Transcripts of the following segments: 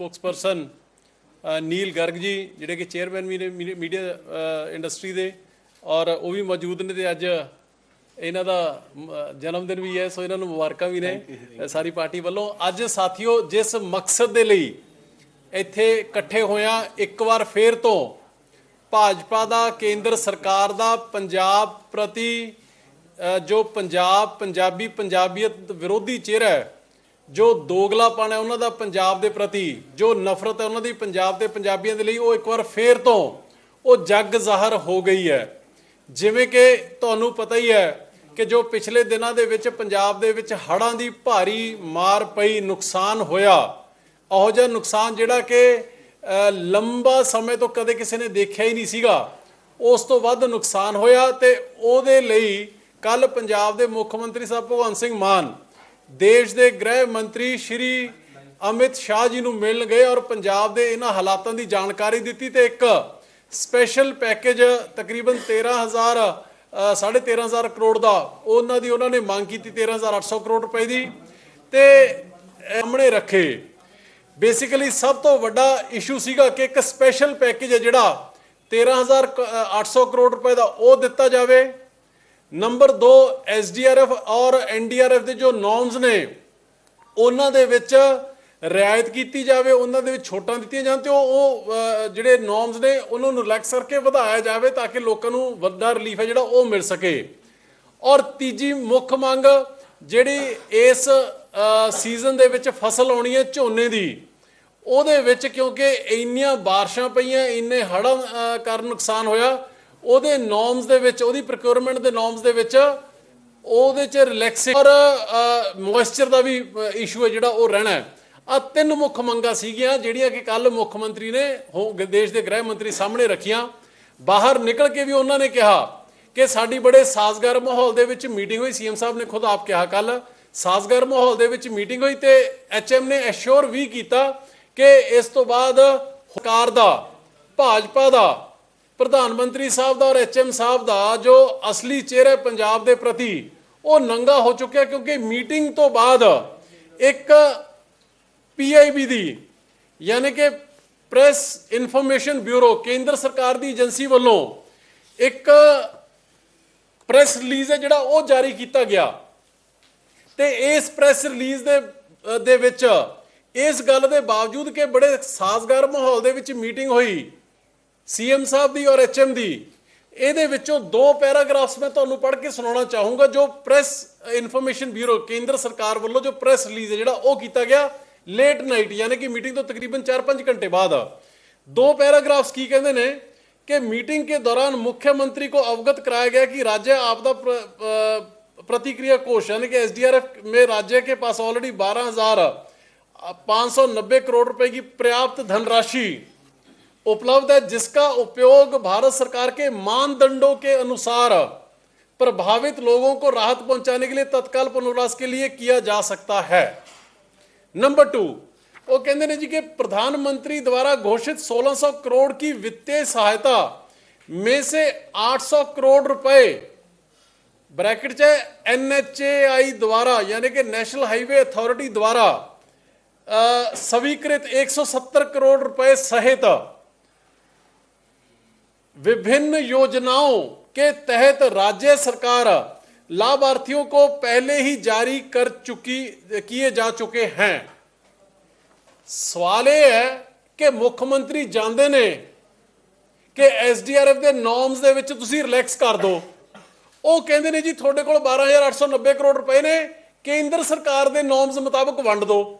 Spokesperson ਨੀਲ ਗਰਗ ਜੀ ਜਿਹੜੇ ਕਿ ਚੇਅਰਮੈਨ ਵੀ ਨੇ ਮੀਡੀਆ ਇੰਡਸਟਰੀ ਦੇ ਔਰ ਉਹ ਵੀ ਮੌਜੂਦ ਨੇ ਤੇ ਅੱਜ ਇਹਨਾਂ ਦਾ ਜਨਮ ਦਿਨ ਵੀ ਹੈ ਸੋ ਇਹਨਾਂ ਨੂੰ ਮੁਬਾਰਕਾਂ ਵੀ ਨੇ ਸਾਰੀ ਪਾਰਟੀ ਵੱਲੋਂ। ਅੱਜ ਸਾਥੀਓ ਜਿਸ ਮਕਸਦ ਦੇ ਲਈ ਇੱਥੇ ਇਕੱਠੇ ਹੋਇਆ ਇੱਕ ਵਾਰ ਫੇਰ ਤੋਂ ਭਾਜਪਾ ਦਾ ਕੇਂਦਰ ਸਰਕਾਰ ਦਾ ਪੰਜਾਬ ਪ੍ਰਤੀ ਜੋ ਪੰਜਾਬ ਪੰਜਾਬੀ ਪੰਜਾਬੀਅਤ ਵਿਰੋਧੀ ਚਿਹਰਾ ਹੈ ਜੋ ਦੋਗਲਾਪਣ ਹੈ ਉਹਨਾਂ ਦਾ ਪੰਜਾਬ ਦੇ ਪ੍ਰਤੀ, ਜੋ ਨਫ਼ਰਤ ਹੈ ਉਹਨਾਂ ਦੀ ਪੰਜਾਬ ਤੇ ਪੰਜਾਬੀਆਂ ਦੇ ਲਈ, ਉਹ ਇੱਕ ਵਾਰ ਫੇਰ ਤੋਂ ਉਹ ਜੱਗ ਜ਼ਾਹਰ ਹੋ ਗਈ ਹੈ। ਜਿਵੇਂ ਕਿ ਤੁਹਾਨੂੰ ਪਤਾ ਹੀ ਹੈ ਕਿ ਜੋ ਪਿਛਲੇ ਦਿਨਾਂ ਦੇ ਵਿੱਚ ਪੰਜਾਬ ਦੇ ਵਿੱਚ ਹੜ੍ਹਾਂ ਦੀ ਭਾਰੀ ਮਾਰ ਪਈ, ਨੁਕਸਾਨ ਹੋਇਆ ਉਹੋ ਜਿਹਾ ਨੁਕਸਾਨ ਜਿਹੜਾ ਕਿ ਲੰਬਾ ਸਮੇਂ ਤੋਂ ਕਦੇ ਕਿਸੇ ਨੇ ਦੇਖਿਆ ਹੀ ਨਹੀਂ ਸੀਗਾ। ਉਸ ਤੋਂ ਵੱਧ ਨੁਕਸਾਨ ਹੋਇਆ ਤੇ ਉਹਦੇ ਲਈ ਕੱਲ ਪੰਜਾਬ ਦੇ ਮੁੱਖ ਮੰਤਰੀ ਸਾਹਿਬ ਭਗਵੰਤ ਸਿੰਘ ਮਾਨ ਦੇਸ਼ ਦੇ ਗ੍ਰਹਿ ਮੰਤਰੀ ਸ਼੍ਰੀ ਅਮਿਤ ਸ਼ਾਹ ਜੀ ਨੂੰ ਮਿਲਣ ਗਏ ਔਰ ਪੰਜਾਬ ਦੇ ਇਹਨਾਂ ਹਾਲਾਤਾਂ ਦੀ ਜਾਣਕਾਰੀ ਦਿੱਤੀ ਤੇ ਇੱਕ ਸਪੈਸ਼ਲ ਪੈਕੇਜ ਤਕਰੀਬਨ 13000 ਅ, ਸਾਢੇ 13000 ਕਰੋੜ ਦਾ ਉਹਨਾਂ ਦੀ ਉਹਨਾਂ ਨੇ ਮੰਗ ਕੀਤੀ 13800 ਕਰੋੜ ਰੁਪਏ ਦੀ। ਤੇ ਸਾਹਮਣੇ ਰੱਖੇ। ਬੇਸਿਕਲੀ ਸਭ ਤੋਂ ਵੱਡਾ ਇਸ਼ੂ ਸੀਗਾ ਕਿ ਇੱਕ ਸਪੈਸ਼ਲ ਪੈਕੇਜ ਹੈ ਜਿਹੜਾ 13800 ਕਰੋੜ ਰੁਪਏ ਦਾ ਉਹ ਦਿੱਤਾ ਜਾਵੇ। ਨੰਬਰ 2 ਐਸਡੀਆਰਐਫ ਔਰ ਐਨਡੀਆਰਐਫ ਦੇ ਜੋ ਨੋਰਮਸ ਨੇ, ਉਹਨਾਂ ਦੇ ਵਿੱਚ ਰਿਆਇਤ ਕੀਤੀ ਜਾਵੇ, ਉਹਨਾਂ ਦੇ ਵਿੱਚ ਛੋਟਾਂ ਦਿੱਤੀਆਂ ਜਾਣ ਤੇ ਉਹ ਜਿਹੜੇ ਨੋਰਮਸ ਨੇ, ਉਹਨਾਂ ਨੂੰ ਰਿਲੈਕਸ ਕਰਕੇ ਵਧਾਇਆ ਜਾਵੇ ਤਾਂ ਕਿ ਲੋਕਾਂ ਨੂੰ ਵੱਡਾ ਰਿਲੀਫ ਹੈ ਜਿਹੜਾ ਉਹ ਮਿਲ ਸਕੇ। ਔਰ ਤੀਜੀ ਮੁੱਖ ਮੰਗ, ਜਿਹੜੀ ਇਸ ਸੀਜ਼ਨ ਦੇ ਵਿੱਚ ਫਸਲ ਆਉਣੀ ਹੈ ਝੋਨੇ ਦੀ, ਉਹਦੇ ਵਿੱਚ ਕਿਉਂਕਿ ਇੰਨੀਆਂ ਬਾਰਿਸ਼ਾਂ ਪਈਆਂ, ਇੰਨੇ ਹੜ੍ਹਾਂ ਕਾਰਨ ਨੁਕਸਾਨ ਹੋਇਆ ਉਹਦੇ ਨੋਰਮਸ ਦੇ ਵਿੱਚ, ਉਹਦੀ ਪ੍ਰੋਕਿਉਰਮੈਂਟ ਦੇ ਨੋਰਮਸ ਦੇ ਵਿੱਚ ਉਹਦੇ ਚ ਰਿਲੈਕਸ ਔਰ ਮੋਇਸਚਰ ਦਾ ਵੀ ਇਸ਼ੂ ਹੈ ਜਿਹੜਾ ਉਹ ਰਹਿਣਾ ਹੈ। ਆ ਤਿੰਨ ਮੁੱਖ ਮੰਗਾਂ ਸੀਗੀਆਂ, ਜਿਹੜੀਆਂ ਕਿ ਕੱਲ ਮੁੱਖ ਮੰਤਰੀ ਨੇ, ਹੋ- ਦੇਸ਼ ਦੇ ਗ੍ਰਹਿ ਮੰਤਰੀ ਸਾਹਮਣੇ ਰੱਖੀਆਂ। ਬਾਹਰ ਨਿਕਲ ਕੇ ਵੀ ਉਹਨਾਂ ਨੇ ਕਿਹਾ ਕਿ ਸਾਡੀ ਬੜੇ ਸਾਜ਼ਗਰ ਮਾਹੌਲ ਦੇ ਵਿੱਚ ਮੀਟਿੰਗ ਹੋਈ। ਸੀਐਮ ਸਾਹਿਬ ਨੇ ਖੁਦ ਆਪ ਕਿਹਾ ਕੱਲ ਸਾਜ਼ਗਰ ਮਾਹੌਲ ਦੇ ਵਿੱਚ ਮੀਟਿੰਗ ਹੋਈ ਤੇ ਐਚਐਮ ਨੇ ਐਸ਼ੋਰ ਵੀ ਕੀਤਾ ਕਿ ਇਸ ਤੋਂ ਬਾਅਦ ਸਰਕਾਰ ਦਾ, ਭਾਜਪਾ ਦਾ ਪ੍ਰਧਾਨ ਮੰਤਰੀ ਸਾਹਿਬ ਦਾ ਔਰ ਐਚਐਮ ਸਾਹਿਬ ਦਾ ਜੋ ਅਸਲੀ ਚਿਹਰਾ ਪੰਜਾਬ ਦੇ ਪ੍ਰਤੀ ਉਹ ਨੰਗਾ ਹੋ ਚੁੱਕਿਆ ਕਿਉਂਕਿ ਮੀਟਿੰਗ ਤੋਂ ਬਾਅਦ ਇੱਕ ਪੀਆਈਬੀ ਦੀ ਯਾਨੀ ਕਿ ਪ੍ਰੈਸ ਇਨਫੋਰਮੇਸ਼ਨ ਬਿਊਰੋ ਕੇਂਦਰ ਸਰਕਾਰ ਦੀ ਏਜੰਸੀ ਵੱਲੋਂ ਇੱਕ ਪ੍ਰੈਸ ਰਿਲੀਜ਼ ਹੈ ਜਿਹੜਾ ਉਹ ਜਾਰੀ ਕੀਤਾ ਗਿਆ। ਤੇ ਇਸ ਪ੍ਰੈਸ ਰਿਲੀਜ਼ ਦੇ ਦੇ ਵਿੱਚ ਇਸ ਗੱਲ ਦੇ ਬਾਵਜੂਦ ਕਿ ਬੜੇ ਸਾਜ਼ਗਾਰ ਮਾਹੌਲ ਦੇ ਵਿੱਚ ਮੀਟਿੰਗ ਹੋਈ ਸੀਐਮ ਸਾਹਿਬ ਦੀ ਔਰ ਐਚਐਮ ਦੀ, ਇਹਦੇ ਵਿੱਚੋਂ ਦੋ ਪੈਰਾਗ੍ਰਾਫਸ ਮੈਂ ਤੁਹਾਨੂੰ ਪੜ੍ਹ ਕੇ ਸੁਣਾਉਣਾ ਚਾਹੂੰਗਾ, ਜੋ ਪ੍ਰੈਸ ਇਨਫੋਰਮੇਸ਼ਨ ਬਿਊਰੋ, ਕੇਂਦਰ ਸਰਕਾਰ ਵੱਲੋਂ ਜੋ ਪ੍ਰੈਸ ਰਿਲੀਜ਼ ਹੈ, ਜਿਹੜਾ ਉਹ ਕੀਤਾ ਗਿਆ ਲੇਟ ਨਾਈਟ ਯਾਨੀ ਕਿ ਮੀਟਿੰਗ ਤੋਂ ਤਕਰੀਬਨ 4-5 ਘੰਟੇ ਬਾਅਦ। ਆ ਦੋ ਪੈਰਾਗ੍ਰਾਫਸ ਕੀ ਕਹਿੰਦੇ ਨੇ ਕਿ ਮੀਟਿੰਗ के दौरान मुख्य मंत्री को अवगत कराया गया कि राज्य आपदा प्रतिक्रिया कोष यानी कि एसडीआरएफ में राज्य के पास ऑलरेडी बारह हजार पाँच सौ नब्बे करोड़ रुपए की पर्याप्त धनराशि उपलब्ध है, जिसका उपयोग भारत सरकार के मानदंडों के अनुसार प्रभावित लोगों को राहत पहुँचाने के लिए तत्काल पुनर्वास के लिए किया जा सकता है। नंबर टू वो कहते हैं जी कि प्रधानमंत्री द्वारा घोषित 1600 करोड़ की वित्तीय सहायता में से 800 करोड़ रुपए, ब्रैकेट च एनएचएआई द्वारा, यानी कि नेशनल हाईवे अथॉरिटी द्वारा स्वीकृत 170 करोड़ रुपए सहित विभिन्न योजनाओं के तहत राज्य सरकार लाभार्थियों को पहले ही जारी कर चुकी किए जा चुके हैं ਸਵਾਲ ਇਹ ਹੈ ਕਿ ਮੁੱਖ ਮੰਤਰੀ ਜਾਂਦੇ ਨੇ ਕਿ ਐਸਡੀਆਰਐਫ ਦੇ ਨੋਰਮਸ ਦੇ ਵਿੱਚ ਤੁਸੀਂ ਰਿਲੈਕਸ ਕਰ ਦਿਓ ਉਹ ਕਹਿੰਦੇ ਨੇ ਜੀ ਤੁਹਾਡੇ ਕੋਲ 12890 ਕਰੋੜ ਰੁਪਏ ਨੇ ਕੇਂਦਰ ਸਰਕਾਰ ਦੇ ਨੋਰਮਸ ਮੁਤਾਬਕ ਵੰਡ ਦਿਓ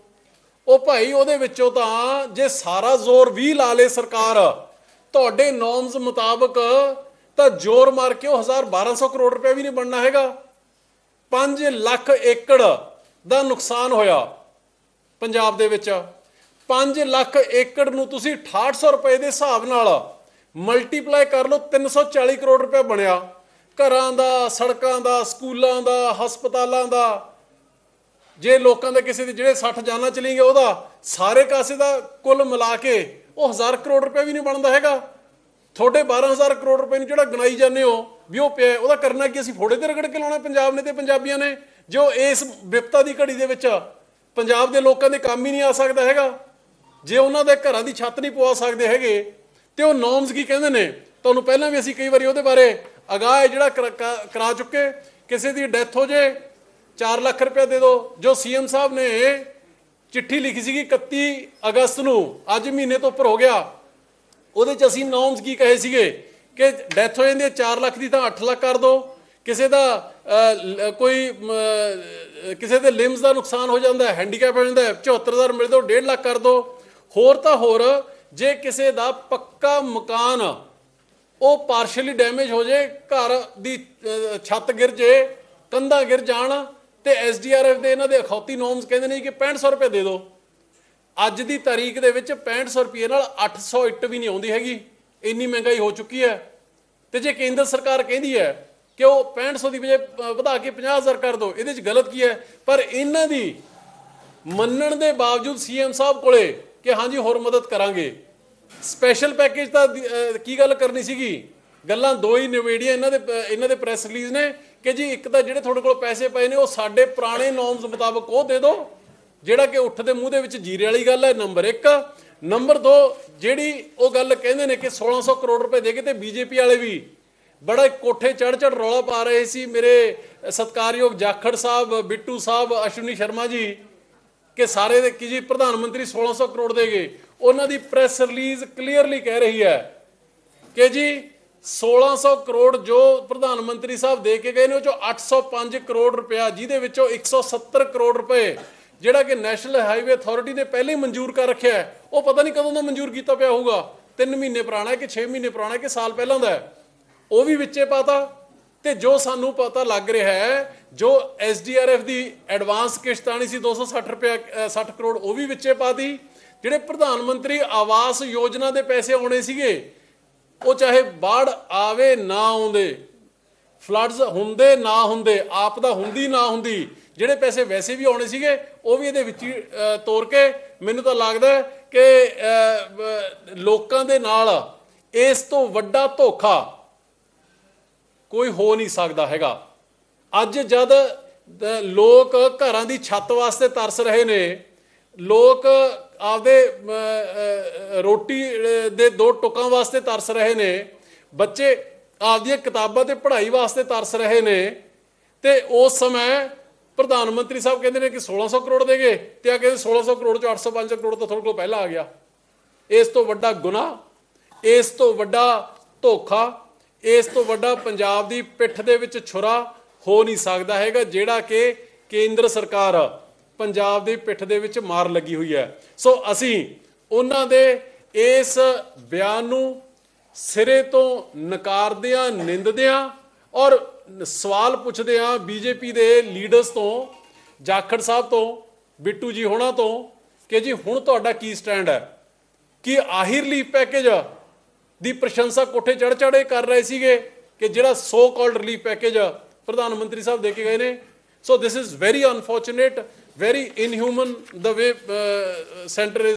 ਉਹ ਭਾਈ ਉਹਦੇ ਵਿੱਚੋਂ ਤਾਂ ਜੇ ਸਾਰਾ ਜ਼ੋਰ ਵੀ ਲਾ ਲੇ ਸਰਕਾਰ ਤੁਹਾਡੇ ਨੋਰਮਸ ਮੁਤਾਬਕ ਤਾਂ ਜ਼ੋਰ ਮਾਰ ਕੇ ਉਹ 1200 ਕਰੋੜ ਰੁਪਏ ਵੀ ਨਹੀਂ ਬਣਨਾ ਹੈਗਾ। 5 ਲੱਖ ਏਕੜ ਦਾ ਨੁਕਸਾਨ ਹੋਇਆ ਪੰਜਾਬ ਦੇ ਵਿੱਚ। 5 ਲੱਖ ਏਕੜ ਨੂੰ ਤੁਸੀਂ 6800 ਰੁਪਏ ਦੇ ਹਿਸਾਬ ਨਾਲ ਮਲਟੀਪਲਾਈ ਕਰ ਲਓ 340 ਕਰੋੜ ਰੁਪਏ ਬਣਿਆ। ਘਰਾਂ ਦਾ, ਸੜਕਾਂ ਦਾ, ਸਕੂਲਾਂ ਦਾ, ਹਸਪਤਾਲਾਂ ਦਾ, ਜੇ ਲੋਕਾਂ ਦੇ ਕਿਸੇ ਦੇ ਜਿਹੜੇ 60 ਜਾਨਾਂ ਚਲੀ ਗਏ ਉਹਦਾ ਸਾਰੇ ਕਾਸੇ ਦਾ ਕੁੱਲ ਮਿਲਾ ਕੇ ਉਹ 1000 ਕਰੋੜ ਰੁਪਏ ਵੀ ਨਹੀਂ ਬਣਦਾ ਹੈਗਾ। ਤੁਹਾਡੇ 12000 ਕਰੋੜ ਰੁਪਏ ਨੂੰ ਜਿਹੜਾ ਗਣਾਈ ਜਾਂਦੇ ਹੋ, ਵੀ ਉਹ ਪਿਆ, ਉਹਦਾ ਕਰਨਾ ਕੀ ਅਸੀਂ ਫੋੜੇ ਤੇ ਰਗੜ ਕੇ ਲਾਉਣਾ, ਪੰਜਾਬ ਨੇ ਤੇ ਪੰਜਾਬੀਆਂ ਨੇ। ਜੋ ਇਸ ਵਿਪਤਾ ਦੀ ਘੜੀ ਦੇ ਵਿੱਚ ਪੰਜਾਬ ਦੇ ਲੋਕਾਂ ਦੇ ਕੰਮ ਹੀ ਨਹੀਂ ਆ ਸਕਦਾ ਹੈਗਾ। ਜੇ ਉਹਨਾਂ ਦੇ ਘਰਾਂ ਦੀ ਛੱਤ ਨਹੀਂ ਪਵਾ ਸਕਦੇ ਹੈਗੇ, ਤੇ ਉਹ ਨੋਰਮਸ ਕੀ ਕਹਿੰਦੇ ਨੇ? ਤੁਹਾਨੂੰ ਪਹਿਲਾਂ ਵੀ ਅਸੀਂ ਕਈ ਵਾਰੀ ਉਹਦੇ ਬਾਰੇ ਅਗਾਹ ਜਿਹੜਾ ਕਰਾ- ਕਰਾ ਚੁੱਕੇ, ਕਿਸੇ ਦੀ ਡੈਥ ਹੋ ਜੇ 4 ਲੱਖ ਰੁਪਏ ਦੇ ਦਿਓ ਜੋ ਸੀਐਮ ਸਾਹਿਬ ਨੇ ਚਿੱਠੀ ਲਿਖੀ ਸੀਗੀ 31 ਅਗਸਤ ਨੂੰ, ਅੱਜ ਮਹੀਨੇ ਤੋਂ ਉੱਪਰ ਹੋ ਗਿਆ। ਉਹਦੇ ਚ ਅਸੀਂ ਨੋਰਮਸ ਕੀ ਕਹੇ ਸੀਗੇ ਕਿ ਡੈਥ ਹੋ ਜਾਂਦੀ ਹੈ 4 ਲੱਖ ਦੀ ਤਾਂ 8 ਲੱਖ ਕਰ ਦਿਓ ਕਿਸੇ ਦਾ ਕੋਈ ਕਿਸੇ ਦੇ ਲਿੰਬਸ ਦਾ ਨੁਕਸਾਨ ਹੋ ਜਾਂਦਾ ਹੈ ਹੈਂਡੀਕੈਪ ਹੋ ਜਾਂਦਾ ਹੈ 74000 ਮਿਲ ਦਿਓ 1.5 ਲੱਖ ਕਰ ਦਿਓ ਹੋਰ ਤਾਂ ਹੋਰ, ਜੇ ਕਿਸੇ ਦਾ ਪੱਕਾ ਮਕਾਨ ਉਹ ਪਾਰਸ਼ਲੀ ਡੈਮੇਜ ਹੋ ਜੇ, ਘਰ ਦੀ ਛੱਤ ਗਿਰ ਜੇ, ਕੰਧਾਂ ਗਿਰ ਜਾਣ ਤੇ ਐਸਡੀਆਰਐਫ ਦੇ ਇਹਨਾਂ ਦੇ ਅਖੌਤੀ ਨੋਮਸ ਕਹਿੰਦੇ ਨੇ ਕਿ 6500 ਰੁਪਏ ਦੇ ਦਿਓ ਅੱਜ ਦੀ ਤਾਰੀਖ ਦੇ ਵਿੱਚ 6500 ਰੁਪਏ ਨਾਲ 800 ਇੱਟ ਵੀ ਨਹੀਂ ਆਉਂਦੀ ਹੈਗੀ। ਇੰਨੀ ਮਹਿੰਗਾਈ ਹੋ ਚੁੱਕੀ ਹੈ। ਤੇ ਜੇ ਕੇਂਦਰ ਸਰਕਾਰ ਕਹਿੰਦੀ ਹੈ ਕਿ ਉਹ 6500 ਦੀ ਵਜੇ ਵਧਾ ਕੇ 50000 ਕਰ ਦਿਓ ਇਹਦੇ 'ਚ ਗਲਤ ਕੀ ਹੈ? ਪਰ ਇਹਨਾਂ ਦੀ ਮੰਨਣ ਦੇ ਬਾਵਜੂਦ ਸੀਐਮ ਸਾਹਿਬ ਕੋਲੇ ਕਿ ਹਾਂਜੀ, ਹੋਰ ਮਦਦ ਕਰਾਂਗੇ। ਸਪੈਸ਼ਲ ਪੈਕੇਜ ਤਾਂ ਕੀ ਗੱਲ ਕਰਨੀ ਸੀਗੀ? ਗੱਲਾਂ ਦੋ ਹੀ ਨਿਵੇੜੀਆਂ ਇਹਨਾਂ ਦੇ ਇਹਨਾਂ ਦੇ ਪ੍ਰੈਸ ਰਿਲੀਜ਼ ਨੇ ਕਿ ਜੀ ਇੱਕ ਤਾਂ ਜਿਹੜੇ ਤੁਹਾਡੇ ਕੋਲ ਪੈਸੇ ਪਏ ਨੇ, ਉਹ ਸਾਡੇ ਪੁਰਾਣੇ ਨੋਰਮਸ ਮੁਤਾਬਕ ਉਹ ਦੇ ਦਿਓ, ਜਿਹੜਾ ਕਿ ਉੱਠ ਦੇ ਮੂੰਹ ਦੇ ਵਿੱਚ ਜੀਰੇ ਵਾਲੀ ਗੱਲ ਹੈ ਨੰਬਰ 1 ਨੰਬਰ 2 ਜਿਹੜੀ ਉਹ ਗੱਲ ਕਹਿੰਦੇ ਨੇ ਕਿ 1600 ਕਰੋੜ ਰੁਪਏ ਦੇ ਕੇ ਤੇ ਬੀਜੇਪੀ ਵਾਲੇ ਵੀ ਬੜਾ ਕੋਠੇ ਚੜ ਚੜ ਰੌਲਾ ਪਾ ਰਹੇ ਸੀ। ਮੇਰੇ ਸਤਕਾਰਯੋਗ ਜਾਖੜ ਸਾਹਿਬ, ਬਿੱਟੂ ਸਾਹਿਬ, ਅਸ਼ਵਨੀ ਸ਼ਰਮਾ ਜੀ, ਕਿ ਸਾਰੇ ਦੇ ਕਿ ਜੀ ਪ੍ਰਧਾਨ ਮੰਤਰੀ 1600 ਕਰੋੜ ਦੇਗੇ ਉਹਨਾਂ ਦੀ ਪ੍ਰੈਸ ਰਿਲੀਜ਼ ਕਲੀਅਰਲੀ ਕਹਿ ਰਹੀ ਹੈ ਕਿ ਜੀ 1600 ਕਰੋੜ ਜੋ ਪ੍ਰਧਾਨ ਮੰਤਰੀ ਸਾਹਿਬ ਦੇ ਕੇ ਗਏ ਨੇ ਉਹ ਚੋਂ 805 ਕਰੋੜ ਰੁਪਇਆ ਜਿਹਦੇ ਵਿੱਚੋਂ 170 ਕਰੋੜ ਰੁਪਏ ਜਿਹੜਾ ਕਿ ਨੈਸ਼ਨਲ ਹਾਈਵੇ ਅਥਾਰਟੀ ਨੇ ਪਹਿਲੇ ਹੀ ਮਨਜ਼ੂਰ ਕਰ ਰੱਖਿਆ ਹੈ। ਉਹ ਪਤਾ ਨਹੀਂ ਕਦੋਂ ਦਾ ਮਨਜ਼ੂਰ ਕੀਤਾ ਪਿਆ ਹੋਊਗਾ। 3 ਮਹੀਨੇ ਪੁਰਾਣਾ ਹੈ ਕਿ 6 ਮਹੀਨੇ ਪੁਰਾਣਾ ਹੈ ਕਿ ਸਾਲ ਪਹਿਲਾਂ ਦਾ ਹੈ। ਉਹ ਵੀ ਵਿੱਚੇ ਪਾਤਾ ਤੇ ਜੋ ਸਾਨੂੰ ਪਤਾ ਲੱਗ ਰਿਹਾ ਹੈ ਜੋ ਐਸਡੀਆਰਐਫ ਦੀ ਐਡਵਾਂਸ ਕਿਸ਼ਤ ਆਣੀ ਸੀ 260 ਰੁਪਏ ਅ, 60 ਕਰੋੜ ਉਹ ਵੀ ਵਿੱਚੇ ਪਾਤੀ। ਜਿਹੜੇ ਪ੍ਰਧਾਨ ਮੰਤਰੀ ਆਵਾਸ ਯੋਜਨਾ ਦੇ ਪੈਸੇ ਆਉਣੇ ਸੀਗੇ ਉਹ ਚਾਹੇ ਬਾੜ ਆਵੇ ਨਾ ਆਉਂਦੇ, ਫਲੱਡਸ ਹੁੰਦੇ ਨਾ ਹੁੰਦੇ ਆਪਦਾ ਹੁੰਦੀ ਨਾ ਹੁੰਦੀ, ਜਿਹੜੇ ਪੈਸੇ ਵੈਸੇ ਵੀ ਆਉਣੇ ਸੀਗੇ, ਉਹ ਵੀ ਇਹਦੇ ਵਿੱਚ ਹੀ ਤੋਰ ਕੇ ਮੈਨੂੰ ਤਾਂ ਲੱਗਦਾ ਕਿ ਲੋਕਾਂ ਦੇ ਨਾਲ ਇਸ ਤੋਂ ਵੱਡਾ ਧੋਖਾ ਕੋਈ ਹੋ ਨਹੀਂ ਸਕਦਾ ਹੈਗਾ। ਅੱਜ ਜਦ ਲੋਕ ਘਰਾਂ ਦੀ ਛੱਤ ਵਾਸਤੇ ਤਰਸ ਰਹੇ ਨੇ, ਲੋਕ ਆਪਦੇ ਰੋਟੀ ਦੇ ਦੋ ਟੁਕਾਂ ਵਾਸਤੇ ਤਰਸ ਰਹੇ ਨੇ, ਬੱਚੇ ਆਪਦੀਆਂ ਕਿਤਾਬਾਂ ਤੇ ਪੜ੍ਹਾਈ ਵਾਸਤੇ ਤਰਸ ਰਹੇ ਨੇ, ਤੇ ਉਸ ਸਮੇਂ ਪ੍ਰਧਾਨ ਮੰਤਰੀ ਸਾਹਿਬ ਕਹਿੰਦੇ ਨੇ ਕਿ 1600 ਕਰੋੜ ਦੇਗੇ ਤੇ ਆ ਕਹਿੰਦੇ 1600 ਕਰੋੜ ਚੋਂ 805 ਕਰੋੜ ਤਾਂ ਤੁਹਾਡੇ ਕੋਲ ਪਹਿਲਾਂ ਆ ਗਿਆ। ਇਸ ਤੋਂ ਵੱਡਾ ਗੁਨਾਹ, ਇਸ ਤੋਂ ਵੱਡਾ ਧੋਖਾ, ਇਸ ਤੋਂ ਵੱਡਾ ਪੰਜਾਬ ਦੀ ਪਿੱਠ ਦੇ ਵਿੱਚ ਛੁਰਾ ਹੋ ਨਹੀਂ ਸਕਦਾ ਹੈਗਾ, ਜਿਹੜਾ ਕਿ ਕੇਂਦਰ ਸਰਕਾਰ ਪੰਜਾਬ ਦੀ ਪਿੱਠ ਦੇ ਵਿੱਚ ਮਾਰ ਲੱਗੀ ਹੋਈ ਹੈ। ਸੋ ਅਸੀਂ ਉਹਨਾਂ ਦੇ ਇਸ ਬਿਆਨ ਨੂੰ ਸਿਰੇ ਤੋਂ ਨਕਾਰਦਿਆਂ, ਨਿੰਦਦਿਆਂ ਔਰ ਸਵਾਲ ਪੁੱਛਦੇ ਪੁੱਛਦਿਆਂ ਬੀਜੇਪੀ ਦੇ ਲੀਡਰਸ ਤੋਂ, ਜਾਖੜ ਸਾਹਿਬ ਤੋਂ, ਬਿੱਟੂ ਜੀ ਹੋਣਾ ਤੋਂ ਕਿ ਜੀ ਹੁਣ ਤੁਹਾਡਾ ਕੀ ਸਟੈਂਡ ਹੈ? ਕਿ ਆਹੀ ਰਿਲੀਫ ਪੈਕੇਜ ਦੀ ਪ੍ਰਸ਼ੰਸਾ ਕੋਠੇ ਚੜ ਚੜੇ ਕਰ ਰਹੇ ਸੀਗੇ ਕਿ ਜਿਹੜਾ ਸੋ ਕਾਲਡ ਰਿਲੀਫ ਪੈਕੇਜ ਪ੍ਰਧਾਨ ਮੰਤਰੀ ਸਾਹਿਬ ਦੇ ਕੇ ਗਏ ਨੇ? So this is very unfortunate, very inhuman the way uh, center is.